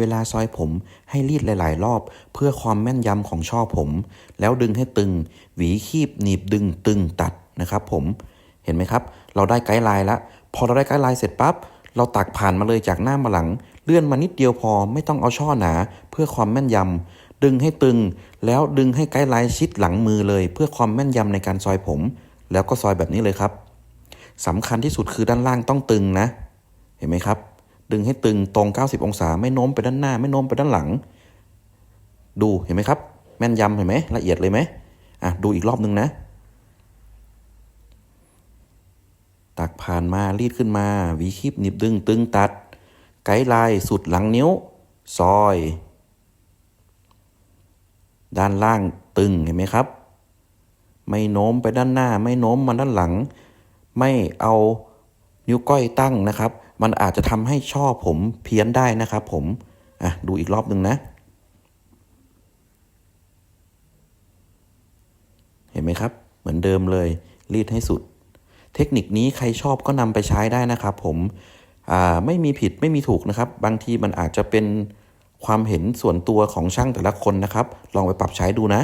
เวลาซอยผมให้รีดหลาย ๆ รอบ เพื่อความแม่นยำของช่อผม แล้วดึงให้ตึง หวีคีบหนีบดึงตึงตัดนะครับผมเห็นไหมครับ เราได้ไกด์ไลน์แล้วพอเราได้ไกด์ไลน์เสร็จปั๊บเราตักผ่านมาเลยจากหน้ามาหลัง เลื่อนมานิดเดียวพอไม่ต้องเอาช่อหนา เพื่อความแม่นยำดึงให้ตึง แล้วดึงให้ไกด์ไลน์ชิดหลังมือเลย เพื่อความแม่นยำในการซอยผม แล้วก็ซอยแบบนี้เลยครับสำคัญที่สุดคือด้านล่างต้องตึงนะ เห็นไหมครับ ดึงให้ตึงตรง 90 องศา ไม่โน้มไปด้านหน้า ไม่โน้มไปด้านหลัง ดูเห็นไหมครับ แม่นยำเห็นไหมละเอียดเลยไหมอะดูอีกรอบนึงนะ ตักผ่านมารีดขึ้นมาวีคีบหนีบดึงตึงตัด ไกด์ไลน์สุดหลังนิ้ว ซอย ด้านล่างตึงเห็นไหมครับ ไม่โน้มไปด้านหน้า ไม่โน้มมาด้านหลัง ไม่เอา นิ้วก้อยตั้งนะครับ มันอาจจะทำให้ช่อผมเพี้ยนได้นะครับ ผมอะดูอีกรอบหนึ่งนะ เห็นไหมครับ เหมือนเดิมเลย รีดให้สุด เทคนิคนี้ใครชอบก็นำไปใช้ได้นะครับ ผมอ่าไม่มีผิดไม่มีถูกนะครับ บางทีมันอาจจะเป็นความเห็นส่วนตัวของช่างแต่ละคนนะครับ ลองไปปรับใช้ดูนะ